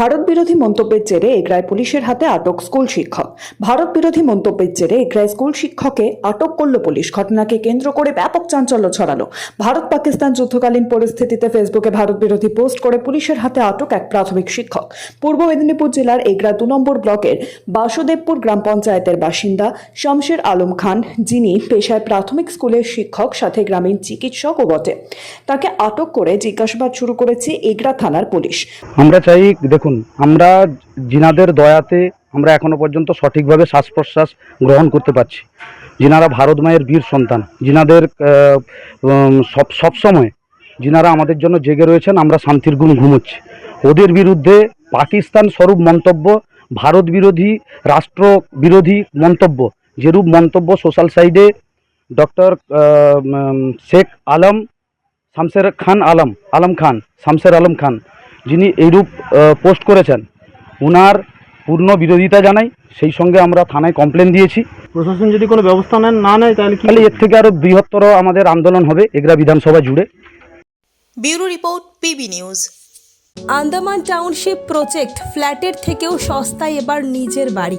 ভারত বিরোধী মন্তব্যের জেরে এগরায় পুলিশের হাতে আটক স্কুল শিক্ষক। ভারত বিরোধী মন্তব্যের জেরে এগরায় স্কুল শিক্ষককে আটক করল পুলিশ। ঘটনাকে কেন্দ্র করে ব্যাপক চাঞ্চল্য ছড়ালো। ভারত পাকিস্তান যুদ্ধকালীন পরিস্থিতিতে ফেসবুকে ভারত বিরোধী পোস্ট করে পুলিশের হাতে আটক এক প্রাথমিক শিক্ষক। পূর্ব মেদিনীপুর জেলার এগরা দু নম্বর ব্লকের বাসুদেবপুর গ্রাম পঞ্চায়েতের বাসিন্দা শমশের আলম খান, যিনি পেশায় প্রাথমিক স্কুলের শিক্ষক, সাথে গ্রামীণ চিকিৎসকও বটে। তাকে আটক করে জিজ্ঞাসাবাদ শুরু করেছে এগরা থানার পুলিশ। আমরা চাই দেখুন, আমরা জিনাদের দয়াতে আমরা এখনও পর্যন্ত সঠিকভাবে শ্বাস প্রশ্বাস গ্রহণ করতে পারছি। যিনারা ভারত মায়ের বীর সন্তান। যিনাদের সব সবসময় যিনারা আমাদের জন্য জেগে রয়েছেন, আমরা শান্তির গুণ ঘুমোচ্ছি। ওদের বিরুদ্ধে পাকিস্তান স্বরূপ মন্তব্য, ভারত বিরোধী, রাষ্ট্র বিরোধী মন্তব্য, যেরূপ মন্তব্য সোশ্যাল সাইডে ডক্টর শেখ আলম, শামসের খান আলম আলম খান, শামসের আলম খান যিনি এইরূপ পোস্ট করেছেন ওনার পূর্ণ বিরোধিতা জানাই সেই সঙ্গে আমরা থানায় কমপ্লেন দিয়েছি। প্রশাসন যদি কোনো ব্যবস্থা নেন না নেয় তাহলে কি তাহলে এর থেকে আরও বৃহত্তর আমাদের আন্দোলন হবে এগরা বিধানসভা জুড়ে। Bureau report PB news. Andaman township project ফ্ল্যাটের থেকেও সস্তায় এবার নিজের বাড়ি।